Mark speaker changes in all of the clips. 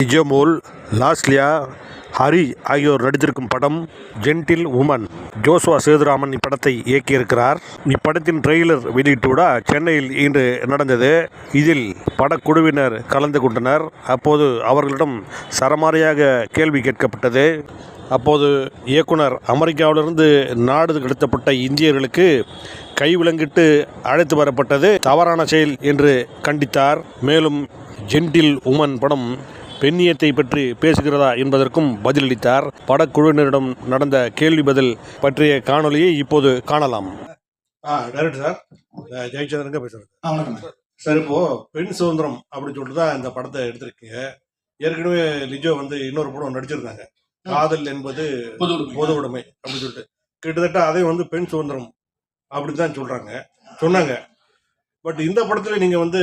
Speaker 1: விஜயமோல் லாஸ்லியா ஹரி ஆகியோர் நடித்திருக்கும் படம் gentle woman. Joshua Sethuraman இப்படத்தை இயக்கியிருக்கிறார். இப்படத்தின் ட்ரெய்லர் வெளியிட்டுவிட சென்னையில் இன்று நடந்தது. இதில் படக்குழுவினர் கலந்து கொண்டனர். அப்போது அவர்களிடம் சரமாரியாக கேள்வி கேட்கப்பட்டது. அப்போது இயக்குனர் அமெரிக்காவிலிருந்து நாடு கடத்தப்பட்ட இந்தியர்களுக்கு கைவிலங்கிட்டு அழைத்து வரப்பட்டது. தவறான செயல் என்று கண்டித்தார். மேலும் ஜென்டில் உமன் படம் பெண்ணியத்தை பற்றி பேசுகிறதா என்பதற்கும் பதிலளித்தார். படக்குழுவினரிடம் நடந்த கேள்வி பதில் பற்றிய காணொலியை இப்போது காணலாம். ஆ டேரக்டர் சார் ஜெயச்சந்திரங்க
Speaker 2: வணக்கம்
Speaker 1: சார். இப்போ பெண் சுதந்திரம் அப்படின்னு சொல்லிட்டு தான் இந்த படத்தை எடுத்திருக்கீங்க ஏற்கனவே லிஜோ வந்து இன்னொரு படம் நடிச்சிருந்தாங்க. காதல் என்பது
Speaker 2: பொது உடைமை.
Speaker 1: அப்படின்னு சொல்லிட்டு. கிட்டத்தட்ட அதையும் வந்து பெண் சுதந்திரம் அப்படி தான் சொல்றாங்க. சொன்னாங்க. பட் இந்த படத்துல நீங்க வந்து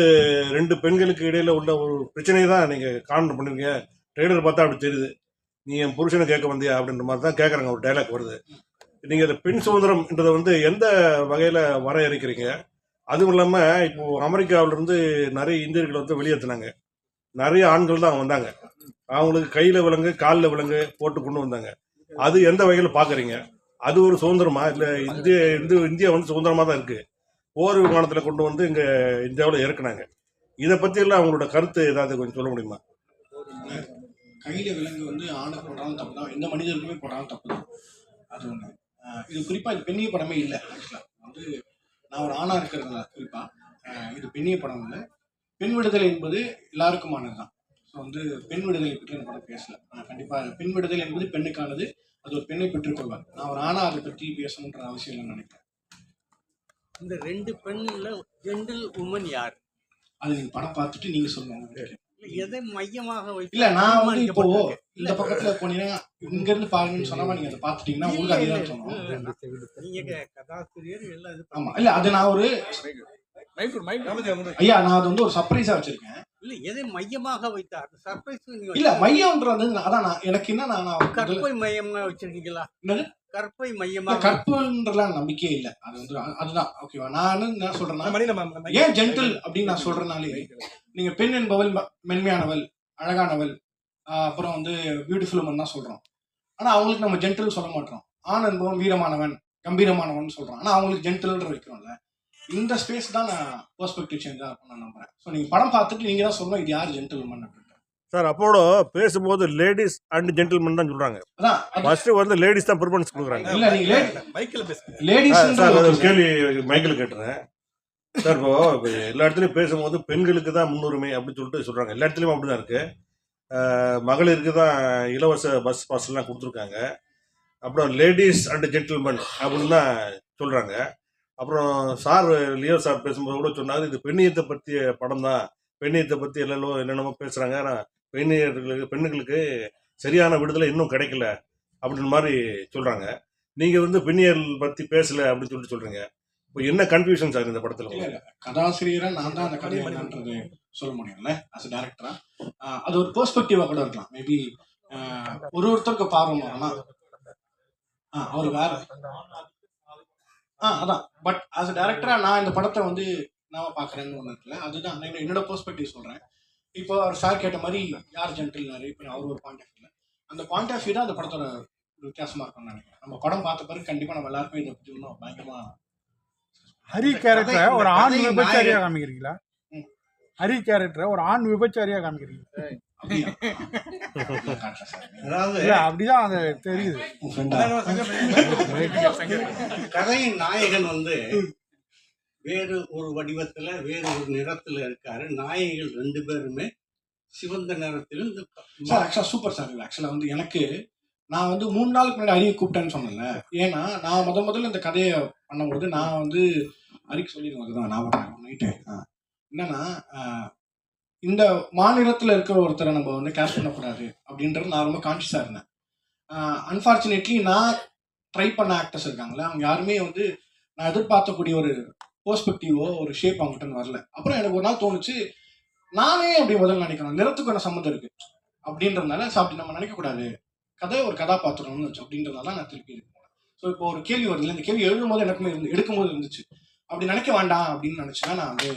Speaker 1: ரெண்டு பெண்களுக்கு இடையில உள்ள ஒரு பிரச்சனையை தான் நீங்க காரணம் பண்ணுவீங்க ட்ரெய்லர் பார்த்தா அப்படி தெரியுது. நீ என் புருஷனை கேட்க வந்தியா அப்படின்ற மாதிரி தான் கேட்குறாங்க ஒரு டைலாக் வருது. நீங்க இந்த பெண் சுதந்திரம்ன்றதை வந்து எந்த வகையில வரையறுக்கிறீங்க? அதுவும் இல்லாம இப்போ அமெரிக்காவிலிருந்து நிறைய இந்தியர்கள் வந்து வெளியேற்றினாங்க. நிறைய ஆண்கள் தான் வந்தாங்க. அவங்களுக்கு கையில விலங்கு காலில் விலங்கு போட்டு கொண்டு வந்தாங்க. அது எந்த வகையில பாக்குறீங்க? அது ஒரு சுதந்திரமா? இல்ல இந்திய இந்தியா வந்து சுதந்திரமா தான் இருக்கு. போர் விமானத்துல கொண்டு வந்து இங்க இந்தியாவில் இறக்குனாங்க. இதை பத்தி எல்லாம் அவங்களோட கருத்து ஏதாவது கொஞ்சம் சொல்ல முடியுமா?
Speaker 2: கையில விலங்கு வந்து ஆணை போட்டாலும் தப்பு தான் எந்த மனிதருக்குமே போட்டாலும் தப்பு தான் அது ஒண்ணு. இது குறிப்பா இது பெண்ணிய படமே இல்லை ஆக்சுவலா வந்து நான் ஒரு ஆணா இருக்கிறதுனால குறிப்பா. இது பெண்ணிய படம் இல்லை. பெண் விடுதலை என்பது எல்லாருக்குமானது தான் ஸோ வந்து பெண் விடுதலை பற்றி படம் பேசல. ஆஹ் கண்டிப்பா பெண் விடுதலை என்பது பெண்ணுக்கானது. அது ஒரு பெண்ணை பெற்றுக்கொள்வார். நான் ஒரு ஆணா அதை பற்றி பேசணுன்ற அவசியம் இல்லைன்னு நினைக்கிறேன்.
Speaker 3: இந்த ரெண்டு பெண்ணுல ஜென்டில் உமன் யார்?
Speaker 2: அது நீங்க படம் பார்த்துட்டு நீங்க சொல்லுங்க.
Speaker 3: எதை மையமாக வைத்து
Speaker 2: இல்ல நான் வந்து இப்போ? இந்த பக்கத்துல போனீங்கன்னா இங்க இருந்து பாருங்கன்னு சொன்னா நீங்க அதை பாத்துட்டீங்கன்னா உங்களுக்கு அதே தான்
Speaker 3: இல்ல, நீங்க கதாசிரியர் எல்லாம் இது
Speaker 2: ஆமா இல்ல அது நான் ஒரு ஐயா நான் அது வந்து ஒரு சர்ப்ரைஸா வச்சிருக்கேன்.
Speaker 3: இல்ல எதை மையமாக வைத்தார்? சர்ப்ரைஸ்
Speaker 2: இல்ல மையம்ன்றது நான் அதான் நான் எனக்கு என்ன நான்
Speaker 3: கற்பை மையமா வச்சிருக்கீங்களா?
Speaker 2: என்னது?
Speaker 3: கற்பை மையமாக
Speaker 2: கற்புன்றலாம் நம்பிக்கையே இல்ல. அது வந்து அதுதான். ஓகேவா நான் என்ன சொல்றேன்னா ஏன் ஜென்டில் அப்படின்னு நான் சொல்றேனாலே நீங்க பெண் என்பவள் மென்மையானவள் அழகானவள் அப்புறம் வந்து பியூட்டிஃபுல் உமன் தான் சொல்றோம். ஆனா அவங்களுக்கு நம்ம ஜென்டில் சொல்ல மாட்டோம். ஆண் என்பவன் வீரமானவன் கம்பீரமானவன் சொல்றோம். ஆனா அவங்களுக்கு ஜென்டில்ன்ற வைக்கிறோம்ல. இந்த ஸ்பேஸ் தான் நான் பெர்ஸ்பெக்டிவ் சேஞ்சா இருக்கும் நான் நம்புறேன். ஸோ நீங்க படம் பார்த்துட்டு நீங்க தான் சொல்லணும் இது யார் ஜென்டில் உமன் அப்படின்னு.
Speaker 1: சார் அப்போட பேசும்போது லேடிஸ் அண்ட் ஜென்டில்மேன் தான் சொல்றாங்க. ஃபர்ஸ்ட் வந்து லேடிஸ் தான் ப்ரிஃபரன்ஸ் கொடுக்குறாங்க.
Speaker 2: இல்ல நீங்க
Speaker 1: சார்
Speaker 2: லேடிஸ்
Speaker 1: சார் ஒரு கேள்வி மைக்கில் கேட்டுறேன். சார் இப்போ இப்போ எல்லா இடத்துலையும் பேசும்போது பெண்களுக்கு தான் முன்னுரிமை அப்படின்னு சொல்லிட்டு சொல்றாங்க. எல்லா இடத்துலையும் அப்படிதான் இருக்கு. மகளிருக்கு தான் இலவச பஸ் பாஸ்லாம் கொடுத்துருக்காங்க. அப்புறம் லேடிஸ் அண்ட் ஜென்டில்மேன் அப்படின்னு தான் சொல்றாங்க. அப்புறம் சார் லியோ சார் பேசும்போது கூட சொன்னாரு இது பெண்ணியத்தை பற்றிய படம் தான் பெண்ணியத்தை பற்றி எல்லோ என்னென்னமோ பேசுறாங்க. ஆனால் பெண்ணியர்களுக்கு பெண்ணுகளுக்கு சரியான விடுதலை இன்னும் கிடைக்கல அப்படின்ற மாதிரி சொல்கிறாங்க நீங்கள் வந்து பெண்ணியல் பற்றி பேசலை அப்படின்னு சொல்லிட்டு சொல்கிறீங்க இப்போ என்ன கன்ஃபியூஷன் சார் இந்த படத்தில்
Speaker 2: கதாசிரியராக நான் தான் அந்த கதையை என்னன்றது சொல்ல முடியும்ல அஸ் டேரக்டரா அது ஒரு பெர்ஸ்பெக்டிவாக கூட இருக்கலாம். மேபி ஒரு ஒருத்தருக்கு பார்வை வரலாம் ஆ, அவர் வேற. ஆ அதான். பட் அஸ் டேரக்டரா நான் இந்த படத்தை வந்து நான் பார்க்குறேன்னு ஒன்று இருக்குல்ல அதுதான். என்னோட பெர்ஸ்பெக்டிவ் சொல்கிறேன் இப்போ அவர் சார் கேட்ட மாதிரி யார் ஜென்டில்னாரு இப்போ அவர் ஒரு பாயிண்ட் ஆஃப் வியூல அந்த பாயிண்ட் ஆஃப் வியூ தான் அந்த படத்தோட ஒரு வித்தியாசமா இருக்கும்னு நினைக்கிறேன். நம்ம படம் பார்த்த பிறகு கண்டிப்பா நம்ம எல்லாருக்கும் இதை பத்தி இன்னும் பயங்கரமா
Speaker 4: ஹரி கேரக்டரை ஒரு ஆண்
Speaker 3: கதை
Speaker 4: விபச்சாரியா
Speaker 3: நாயகன்.
Speaker 4: காமிக்கிறீங்களா?
Speaker 2: ம்.
Speaker 4: ஹரி கேரக்டரை ஒரு ஆண் விபச்சாரியா காமிக்கிறீங்க
Speaker 2: அப்படியா? நான் காட்டுறேன் சார்
Speaker 3: அதாவது
Speaker 4: இல்ல அப்படிதான் அது தெரியுது.
Speaker 3: கதையின் நாயகன் வந்து வேறு ஒரு வடிவத்தில் வேறு ஒரு நிறத்தில் இருக்காரு. நாயகிகள் ரெண்டு பேருமே சிவந்த நிறத்திலும் இந்த
Speaker 2: சார் ஆக்சுவலாக சூப்பர் சார் ஆக்சுவலாக வந்து எனக்கு நான் வந்து மூணு நாளுக்கு முன்னாடி அரிய கூப்பிட்டேன்னு சொன்னேன்ல. ஏன்னா நான் முத முதல்ல இந்த கதையை பண்ணும்போது நான் வந்து அரிக்கு சொல்லிடுவேன் அதுதான் நான் நைட்டு என்னன்னா இந்த மாநிலத்தில் இருக்கிற ஒருத்தரை நம்ம வந்து கேஷ் பண்ணக்கூடாது அப்படின்றது நான் ரொம்ப கான்ஷியஸாக இருந்தேன். அன்ஃபார்ச்சுனேட்லி நான் ட்ரை பண்ண ஆக்டர்ஸ் இருக்காங்களே அவங்க யாருமே வந்து நான் எதிர்பார்க்கக்கூடிய ஒரு பெர்ஸ்பெக்டிவோ ஒரு ஷேப் அவங்ககிட்ட வரல. அப்புறம் எனக்கு ஒரு நாள் தோணுச்சு நானே அப்படி முதல்ல நினைக்கிறேன் நிறத்துக்கு என்ன சம்மந்தம் இருக்கு? அப்படின்றதுனால அப்படி நம்ம நினைக்கக்கூடாது கதை ஒரு கதாபாத்திரம்னு வச்சு அப்படின்றதுனால நான் திருப்பி இது ஸோ இப்போ ஒரு கேள்வி வருதுல்ல இந்த கேள்வி எழுதும்போது எனக்குமே இருந்து எடுக்கும்போது இருந்துச்சு. அப்படி நினைக்க வேண்டாம் அப்படின்னு நினைச்சுன்னா நான் வந்து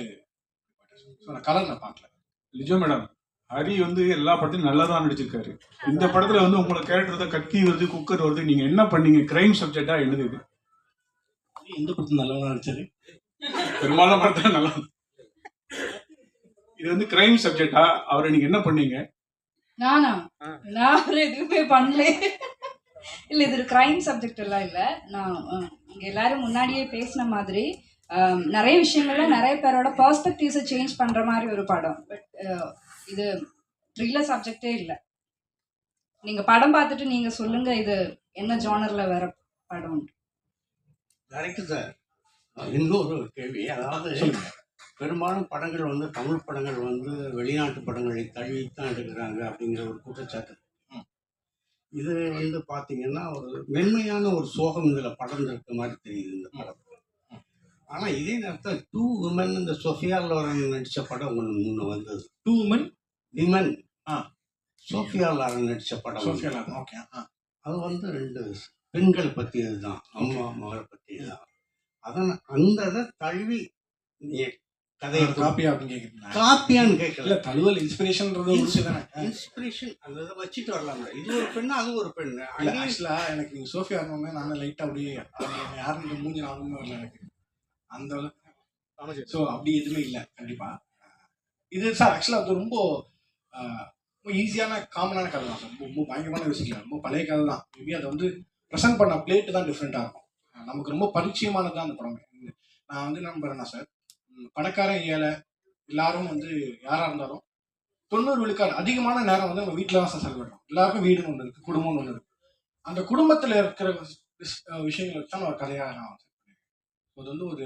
Speaker 2: ஸோ நான் கலர் நான் பார்க்கல.
Speaker 5: லிஜோ மேடம். ஹரி வந்து எல்லா படத்தையும் நல்லா தான் நடிச்சிருக்காரு. இந்த படத்துல வந்து உங்களை கேரக்டர் தான் கத்தி வருது குக்கர் வருது. நீங்க என்ன பண்ணீங்க? கிரைம் சப்ஜெக்டா எழுது இது?
Speaker 2: எந்த படத்தில் நல்லவனா நடிச்சாரு?
Speaker 5: பெரும்பாலான படத்துல நல்லா இது வந்து கிரைம் சப்ஜெக்டா அவரை நீங்க என்ன பண்ணீங்க?
Speaker 6: நானா? நான் எதுவுமே பண்ணல. இல்ல இது கிரைம் சப்ஜெக்ட் எல்லாம் இல்ல. நான் இங்க எல்லாரும் முன்னாடியே பேசின மாதிரி நிறைய விஷயங்கள்ல நிறைய பேரோட பெர்ஸ்பெக்டிவ்ஸை சேஞ்ச் பண்ற மாதிரி ஒரு படம். பட் இது த்ரில்லர் சப்ஜெக்டே இல்ல. நீங்க படம் பார்த்துட்டு நீங்க சொல்லுங்க இது என்ன ஜானர்ல வர படம்?
Speaker 3: கரெக்டு சார் இன்னொரு கேள்வி அதாவது பெரும்பாலும் படங்கள் வந்து தமிழ் படங்கள் வந்து வெளிநாட்டு படங்களை தழுவித்தான் எடுக்கிறாங்க அப்படிங்கிற ஒரு குற்றச்சாட்டு. இது வந்து பார்த்தீங்கன்னா ஒரு மென்மையான ஒரு சோகம் இதில் படம் இருக்க மாதிரி தெரியுது இந்த படம் ஆனால் இதே நேரத்தில் டூ உமன் இந்த சொஃபியா லோரன் நடித்த படம் ஒன்று முன்ன வந்தது.
Speaker 2: டூ உமன்
Speaker 3: விமன்
Speaker 2: ஆ.
Speaker 3: சோஃபியா லாரன் நடித்த படம்.
Speaker 2: சோஃபியா ஓகே ஆ.
Speaker 3: அது வந்து ரெண்டு பெண்கள் பற்றியது தான் அம்மா மகளை பற்றியது தான் அதன் அந்த இதை தழுவி நீ கதையை
Speaker 2: அப்படின்னு கேட்குறீங்களா
Speaker 3: காப்பியான்னு கேட்கல
Speaker 2: தழுவல் இன்ஸ்பிரேஷன்ன்றது விஷயம்
Speaker 3: இன்ஸ்பிரேஷன் அந்த இதை வச்சுட்டு வரலாம்ல. இது ஒரு பெண்ணு அது ஒரு பெண்ணு.
Speaker 2: இல்ல
Speaker 3: அங்கேயும்
Speaker 2: ஆக்சுவலா எனக்கு நீங்க சோஃபியா இருந்தோம்னா நானும் லைட்டா அப்படியே இந்த மூஞ்சி ஞாபகமே வரல எனக்கு. அந்த ஸோ அப்படி எதுவுமே இல்லை கண்டிப்பா. இது சார் ஆக்சுவலா அது ரொம்ப ரொம்ப ஈஸியான காமனான கதை தான் ரொம்ப பயங்கரமான யோசிக்கல ரொம்ப பழைய கதை தான் மேபி அதை வந்து ப்ரெசென்ட் பண்ண பிளேட்டு தான் டிஃப்ரெண்ட்டாக இருக்கும். நமக்கு ரொம்ப பரிச்சயமானது தான் அந்த படம். நான் வந்து நம்புறேன்னா சார் பணக்காரன் ஏழை எல்லாரும் வந்து யாரா இருந்தாலும் தொண்ணூறு விழுக்காடு அதிகமான நேரம் வந்து நம்ம வீட்டில் தான் சார் செலவிடுறோம். எல்லாருக்கும் வீடுன்னு ஒன்று இருக்கு குடும்பம்னு ஒன்று இருக்கு. அந்த குடும்பத்தில் இருக்கிற விஷயங்களை வச்சு தான் ஒரு கதையாக நான். அது வந்து ஒரு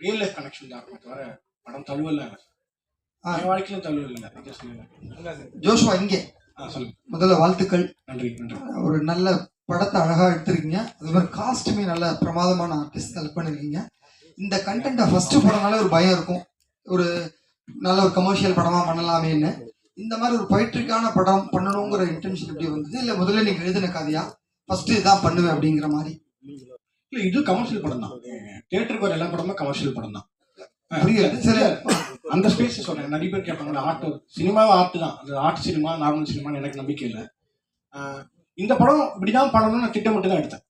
Speaker 2: ரியல் லைஃப் கனெக்ஷன் தான் இருக்குமே தவிர படம் தழுவல். என் வாழ்க்கையிலும் தழுவல்
Speaker 7: ஜோஷுவா இங்கே. முதல்ல வாழ்த்துக்கள்.
Speaker 2: நன்றி நன்றி.
Speaker 7: ஒரு நல்ல படத்தை அழகா எடுத்திருக்கீங்க. அது மாதிரி காஸ்ட்டுமே நல்ல பிரமாதமான ஆர்டிஸ்ட் செலக்ட் பண்ணிருக்கீங்க. இந்த கண்டென்ட்டை ஃபர்ஸ்ட் படம்னால ஒரு பயம் இருக்கும். ஒரு நல்ல ஒரு கமர்ஷியல் படமா பண்ணலாமேன்னு. இந்த மாதிரி ஒரு பொயிட்ரிக்கான படம் பண்ணணுங்கிற இன்டென்ஷன் எப்படி வந்தது? இல்ல முதல்ல நீங்க எழுதின கதையா? ஃபர்ஸ்ட் இதான் பண்ணுவேன் அப்படிங்கிற மாதிரி.
Speaker 2: இல்லை இது கமர்ஷியல் படம் தான் தியேட்டருக்கு வர எல்லா படமும் கமர்ஷியல் படம் தான்
Speaker 7: சரி
Speaker 2: அந்த ஸ்பேஸ் சொல்றேன். நிறைய பேர் கேட்பாங்க ஆர்ட் சினிமாவே ஆர்ட் தான் அது ஆர்ட் சினிமா நார்மல் சினிமான்னு எனக்கு நம்பிக்கை இல்லை. இந்த படம் இப்படிதான் பண்ணணும்னு நான் திட்டமிட்டு தான் எடுத்தேன்.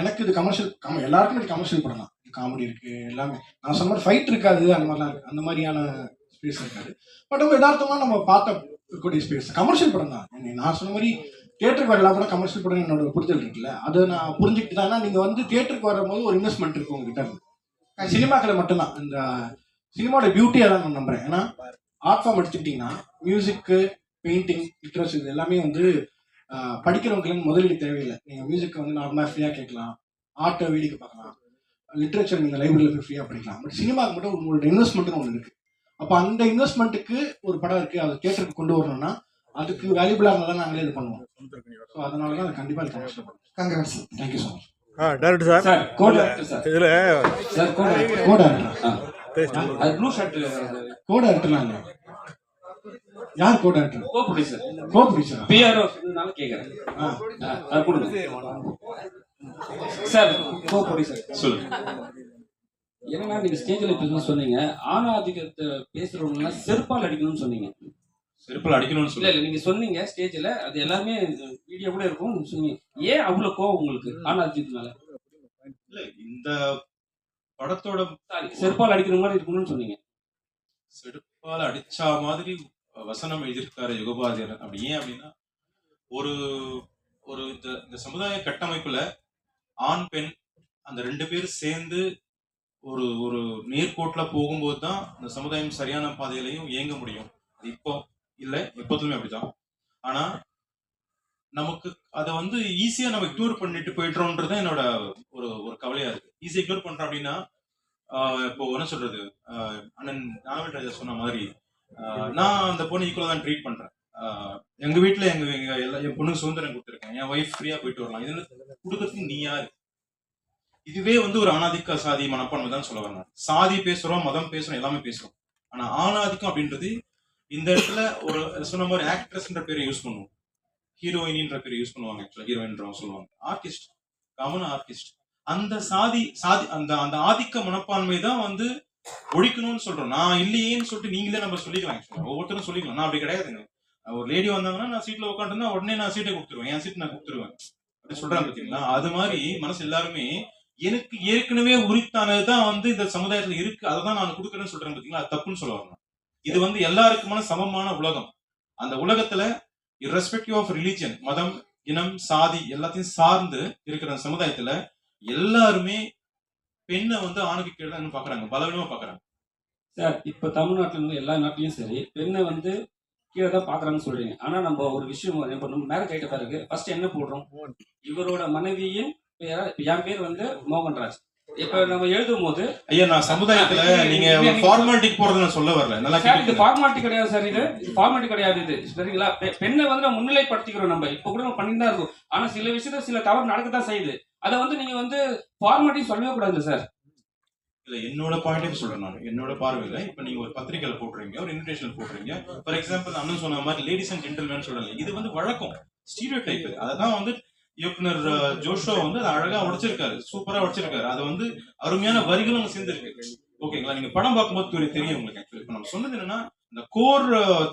Speaker 2: எனக்கு இது கமர்ஷியல் கம எல்லாருக்கும் இது கமர்ஷியல் படம் தான். காமெடி இருக்கு எல்லாமே. நான் சொன்ன மாதிரி ஃபைட் இருக்காது அந்த மாதிரிலாம் இருக்கு. அந்த மாதிரியான ஸ்பேஸ் இருக்காது. பட் ரொம்ப யதார்த்தமா நம்ம பார்த்த இருக்கக்கூடிய ஸ்பேஸ் கமர்ஷியல் படம் தான். நான் சொன்ன மாதிரி தியேட்டருக்கு வர படம் கமர்ஷியல் படம் என்னோட புரிதல் இருக்குல்ல. அதை நான் புரிஞ்சுக்கிட்டு தான் ஏன்னா நீங்க வந்து தியேட்டருக்கு வரும்போது ஒரு இன்வெஸ்ட்மெண்ட் இருக்கு உங்ககிட்ட. இருந்து சினிமாக்களை மட்டும்தான். இந்த சினிமாவோட பியூட்டியாக தான் நான் நம்புறேன். ஏன்னா ஆர்ட் ஃபார்ம் எடுத்துக்கிட்டிங்கன்னா மியூசிக்கு பெயிண்டிங் லிட்ரேச்சர் இது எல்லாமே வந்து படிக்கிறவங்களுக்கு முதலீடு தேவையில்லை. நீங்கள் மியூசிக்கை வந்து நார்மலாக ஃப்ரீயாக கேட்கலாம். ஆர்ட்டை வேடிக்கை பார்க்கலாம். லிட்ரேச்சர் நீங்கள் லைப்ரரியில் போய் ஃப்ரீயாக படிக்கலாம். பட் சினிமாவுக்கு மட்டும் உங்களோட இன்வெஸ்ட்மெண்ட்னு ஒன்று இருக்குது அப்போ அந்த இன்வெஸ்ட்மெண்ட்டுக்கு ஒரு படம் இருக்குது அதை தியேட்டருக்கு கொண்டு வரணும்னா அதுக்கு வேல்யூபிளாக இருந்தால் தான் நாங்களே இது பண்ணுவோம். ஸோ அதனால தான் அது கண்டிப்பாக இது commercial
Speaker 7: congrats
Speaker 2: thank you so much
Speaker 1: ah director sir?
Speaker 8: Sir sir.
Speaker 1: இதில்
Speaker 8: சார் அது ப்ளூ ஷர்ட்
Speaker 2: கோட ஆக்டர்லாம் இல்லை யார் கோட ஆக்டர்
Speaker 8: கோ ப்ரொடியூசர்
Speaker 2: கோ ப்ரொடியூசரா
Speaker 8: பிஆர்ஓ சொன்னதுனால கேக்குறேன். அது கொடுங்க. சார் கோ ப்ரொடியூசர்
Speaker 9: சொல்லுங்க.
Speaker 8: என்னன்னா நீங்க ஸ்டேஜ்ல பேசணும் சொன்னீங்க. ஆணாதிக்கத்தை பேசுறவங்க செருப்பால் அடிக்கணும்னு சொன்னீங்க.
Speaker 9: செருப்பில் அடிக்கணும்னு
Speaker 8: இல்ல
Speaker 9: சொல்லி
Speaker 8: இல்ல நீங்க சொன்னீங்க ஸ்டேஜ்ல அது எல்லாமே வீடியோ கூட இருக்கும். சொன்னீங்க. ஏன் அவ்வளவு கோவம் உங்களுக்கு ஆணாதிக்கத்தினால?
Speaker 9: இல்ல இந்த படத்தோட
Speaker 8: சாரி செருப்பால் அடிக்கிற மாதிரி இருக்கணும்னு சொன்னீங்க.
Speaker 9: செருப்பால் அடிச்சா மாதிரி வசனம் எழுதியிருக்காரு யுகபாதியர் அப்படி ஏன் அப்படின்னா ஒரு ஒரு இந்த இந்த சமுதாய கட்டமைப்புல ஆண் பெண் அந்த ரெண்டு பேரும் சேர்ந்து ஒரு ஒரு நேர்கோட்டில் போகும்போது தான் இந்த சமுதாயம் சரியான பாதையிலையும் இயங்க முடியும். அது இப்போ இல்லை எப்போதுமே அப்படிதான். ஆனால் நமக்கு அதை வந்து ஈஸியாக நம்ம இக்னோர் பண்ணிட்டு போயிட்டோம்ன்றது தான் என்னோட ஒரு ஒரு கவலையா இருக்கு. ஈஸியாக இக்னோர் பண்றோம் அப்படின்னா இப்போ என்ன சொல்றது? அண்ணன் ஞானவேல் ராஜா சொன்ன மாதிரி நான் அந்த பொண்ணு ஈக்குவலா தான் ட்ரீட் பண்றேன். ஆஹ் எங்க வீட்டுல எங்க எங்க எல்லா என் பொண்ணுக்கு சுதந்திரம் கொடுத்துருக்கேன். என் ஒய்ஃப் ஃப்ரீயா போயிட்டு வரலாம். இது கொடுக்கறதுக்கு நீ யாரு? இதுவே வந்து ஒரு ஆணாதிக்க சாதி மனப்பான்மை தான் சொல்ல வரேன். சாதி பேசுறோம் மதம் பேசுறோம் எல்லாமே பேசுறோம். ஆனா ஆணாதிக்கம் அப்படின்றது இந்த இடத்துல ஒரு சொன்ன மாதிரி ஆக்ட்ரஸ்ன்ற பேரை யூஸ் பண்ணுவோம். ஹீரோயினின்ற பேரை யூஸ் பண்ணுவாங்க ஆக்சுவலா ஹீரோயின்றவங்க சொல்லுவாங்க. ஆர்டிஸ்ட் காமன் ஆர்டிஸ்ட் அந்த சாதி சாதி அந்த அந்த ஆதிக்க மனப்பான்மை தான் வந்து ஒழிக்கணும்னு சொல்றோம். நான் இல்லையேன்னு சொல்லிட்டு நீங்களே நம்ம சொல்லிக்கலாம் ஒவ்வொருத்தரும் சொல்லிக்கலாம். நான் அப்படி கிடையாதுங்க. ஒரு லேடி வந்தாங்கன்னா நான் சீட்ல உட்காந்துருந்தா உடனே நான் சீட்டை கொடுத்துருவேன். என் சீட் நான் கொடுத்துருவேன். அப்படி சொல்றாங்க பாத்தீங்களா? அது மாதிரி மனசு எல்லாருமே எனக்கு ஏற்கனவே உரித்தானதுதான் வந்து இந்த சமுதாயத்துல இருக்கு. அதை தான் நான் கொடுக்குறேன்னு சொல்றேன் பாத்தீங்களா? அது தப்புன்னு சொல்ல வரணும். இது வந்து எல்லாருக்குமான சமமான உலகம். அந்த உலகத்துல ரெஸ்பெக்டிவ் ஆஃப் ரிலீஜியன் மதம் இனம் சாதி எல்லாத்தையும் சார்ந்து இருக்கிற சமுதாயத்துல எல்லாருமே பெண்ணை வந்து ஆணுக்கு கீழே பாக்குறாங்க. பலவீனமா பாக்குறாங்க.
Speaker 8: சார் இப்போ தமிழ்நாட்டில் இருந்து எல்லா நாட்டிலையும் சரி பெண்ணை வந்து கீழே தான் பார்க்குறாங்கன்னு சொல்றீங்க. ஆனால் நம்ம ஒரு விஷயம் இப்போ நம்ம மேரேஜ் ஆகிட்ட பிறகு ஃபர்ஸ்ட் என்ன போடுறோம்? இவரோட இப்ப என் பேர் வந்து மோகன்ராஜ். இப்போ நம்ம எழுதும் போது
Speaker 9: ஐயா நான் சமுதாயத்துல நீங்க ஃபார்மாலிட்டிக்கு போறத நான் சொல்ல வரல. நல்லா
Speaker 8: சார் இது. ஃபார்மாலிட்டி கிடையாது சார் இது ஃபார்மாலிட்டி கிடையாது இது. சரிங்களா? பெண்ணை வந்து முன்னிலைப்படுத்திக்கிறோம் நம்ம. இப்போ கூட நம்ம பண்ணிட்டு தான் இருக்கோம். ஆனா சில விஷயத்துல சில தவறு நடக்கத்தான் செய்யுது. அதை வந்து நீங்க வந்து ஃபார்மாலிட்டி சொல்லவே கூடாது சார்
Speaker 9: இல்ல என்னோட பாயிண்ட் சொல்றேன் நான். என்னோட பார்வையில இப்ப நீங்க ஒரு பத்திரிகையில போடுறீங்க ஒரு இன்விடேஷன் போடுறீங்க ஃபார் எக்ஸாம்பிள் அண்ணன் சொன்ன மாதிரி லேடிஸ் அண்ட் ஜென்டில்மேன் சொல்லல. இது வந்து வழக்கம். ஸ்டீரியோ டைப் அதான் வந்து இயக்குனர் ஜோஷோ வந்து அதை அழகா உடைச்சிருக்காரு. சூப்பரா உடைச்சிருக்காரு. அது வந்து அருமையான வரிகளும் அங்க சேர்ந்துருக்கு. ஓகேங்களா நீங்க படம் பார்க்கும்போது தெரியும் தெரியும் உங்களுக்கு ஆக்சுவலி இப்ப நம்ம சொன்னது என்னன்னா இந்த கோர்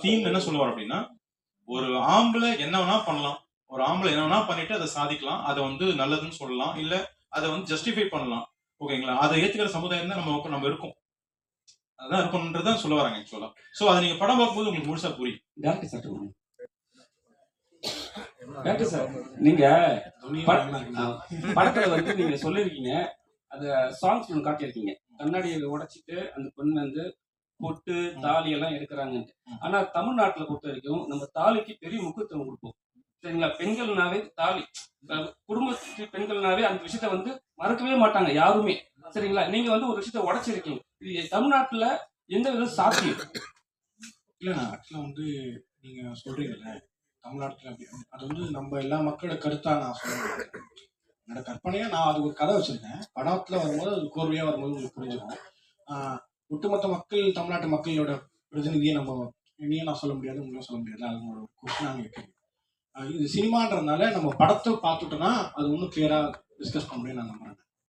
Speaker 9: தீம் என்ன சொல்லுவார் அப்படின்னா ஒரு ஆம்பளை என்ன வேணா பண்ணலாம். ஒரு ஆம்பளை என்ன வேணா பண்ணிட்டு அதை சாதிக்கலாம் அதை வந்து நல்லதுன்னு சொல்லலாம் இல்ல அதை வந்து ஜஸ்டிஃபை பண்ணலாம். ஓகேங்களா அதை ஏத்துக்கிற சமுதாயம் தான் நம்ம நம்ம இருக்கோம். அதான் இருக்கணுன்றதான் சொல்ல வராங்க ஆக்சுவலா சோ அதை நீங்க படம் பார்க்கும்போது உங்களுக்கு முழுசா புரியும்.
Speaker 8: Director sir. டேரக்டர் சார் நீங்க படத்துல வந்து நீங்க சொல்லிருக்கீங்க அந்த சாங்ஸ் ஒன்று காட்டியிருக்கீங்க. கண்ணாடியை உடைச்சிட்டு அந்த பெண் வந்து பொட்டு தாலி எல்லாம் எடுக்கிறாங்கன்ட்டு. ஆனா தமிழ்நாட்டுல பொறுத்த வரைக்கும் நம்ம தாலிக்கு பெரிய முக்கியத்துவம் கொடுப்போம். சரிங்களா? பெண்கள்னாவே தாலி. குடும்பத்து பெண்கள்னாவே அந்த விஷயத்த வந்து மறக்கவே மாட்டாங்க யாருமே. சரிங்களா? நீங்க வந்து ஒரு விஷயத்த உடைச்சிருக்கீங்க. இது தமிழ்நாட்டுல எந்த விதம் சாத்தியம்?
Speaker 2: இல்லைண்ணா ஆக்சுவலாக வந்து நீங்க சொல்றீங்கல்ல தமிழ்நாட்டில் அப்படி அது வந்து நம்ம எல்லா மக்களோட கருத்தா நான் சொல்லுவேன் என்னோட கற்பனையா நான் அது ஒரு கதை வச்சிருக்கேன். படத்துல வரும்போது அது கோர்வையா வரும்போது உங்களுக்கு புரிஞ்சிடும் ஆஹ் ஒட்டுமொத்த மக்கள் தமிழ்நாட்டு மக்களோட பிரதிநிதியை நம்ம இனியும் நான் சொல்ல முடியாது உங்களும் சொல்ல முடியாது. அது ஒரு கொஸ்டினாக இருக்கு இது சினிமான்றதுனால நம்ம படத்தை பார்த்துட்டோம்னா அது இன்னும் கிளியராக டிஸ்கஸ் பண்ண முடியும் நான் நம்புறேன்.